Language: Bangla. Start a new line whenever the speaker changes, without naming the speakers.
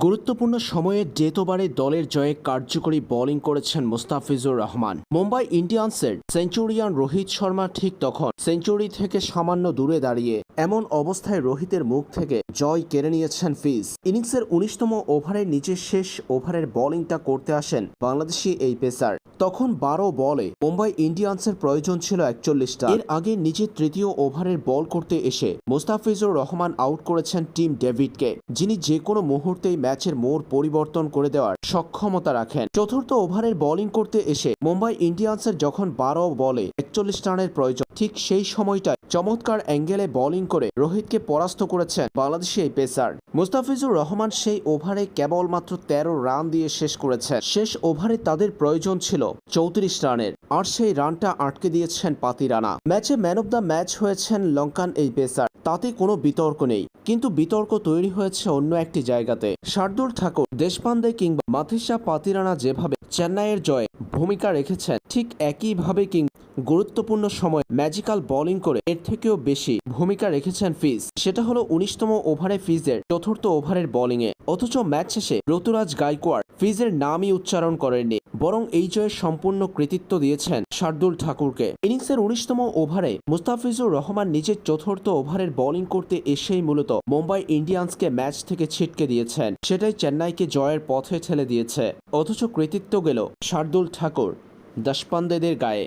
গুরুত্বপূর্ণ সময়ে ডেতোবারে দলের জয়ে কার্যকরী বোলিং করেছেন মোস্তাফিজুর রহমান। মুম্বাই ইন্ডিয়ান্সের সেঞ্চুরিয়ান রোহিত শর্মা ঠিক তখন সেঞ্চুরি থেকে সামান্য দূরে দাঁড়িয়ে এমন অবস্থায় রোহিতের মুখ থেকে জয় কেড়ে নিয়েছেন ফিজ। ইনিংসের উনিশতম ওভারের নিচে শেষ ওভারের বোলিংটা করতে আসেন বাংলাদেশি এই পেসার। তখন বারো বলে মুম্বাই ইন্ডিয়ান্সের প্রয়োজন ছিল একচল্লিশটা। এর আগে নিজের তৃতীয় ওভারের বল করতে এসে মোস্তাফিজুর রহমান আউট করেছেন টিম ডেভিডকে, যিনি যে কোনো মুহূর্তেই ম্যাচের মোড় পরিবর্তন করে দেওয়ার সক্ষমতা রাখেন। চতুর্থ ওভারের বোলিং করতে এসে মুম্বাই ইন্ডিয়ান্সের যখন বারো বলে একচল্লিশ রানের প্রয়োজন। ঠিক সেই সময়টায় চমৎকার অ্যাঙ্গেলে বোলিং করে রোহিতকে পরাস্ত করেছেন বাংলাদেশি এই পেসার। মুস্তাফিজুর রহমান সেই ওভারে কেবলমাত্র তেরো রান দিয়ে শেষ করেছেন। শেষ ওভারে তাদের প্রয়োজন ছিল চৌত্রিশ রানের, আর সেই রানটা আটকে দিয়েছেন পাতি রানা। ম্যাচে ম্যান অব দ্য ম্যাচ হয়েছেন লঙ্কান এই পেসার। তাতে কোনো বিতর্ক নেই, কিন্তু বিতর্ক তৈরি হয়েছে অন্য একটি জায়গাতে। শার্দুল ঠাকুর, দেশপান্ডে কিংবা মাথিসা পাতিরানা যেভাবে চেন্নাইয়ের জয়ে ভূমিকা রেখেছেন, ঠিক একইভাবে কিং গুরুত্বপূর্ণ সময় ম্যাজিক্যাল বোলিং করে এর থেকেও বেশি ভূমিকা রেখেছেন ফিজ। সেটা হলো উনিশতম ওভারে ফিজের চতুর্থ ওভারের বোলিংয়ে অথচ ম্যাচ শেষে ঋতুরাজ গাইকোয়াড় ফিজের নামই উচ্চারণ করেননি, বরং এই জয়ের সম্পূর্ণ কৃতিত্ব দিয়েছেন শার্দুল ঠাকুরকে। ইনিংসের উনিশতম ওভারে মুস্তাফিজুর রহমান নিজের চতুর্থ ওভারের বোলিং করতে এসেই মূলত মুম্বাই ইন্ডিয়ান্সকে ম্যাচ থেকে ছিটকে দিয়েছেন। সেটাই চেন্নাইকে জয়ের পথে ঠেলে দিয়েছে। অথচ কৃতিত্ব গেল শার্দুল ঠাকুর দেশপান্ডেদের গায়ে।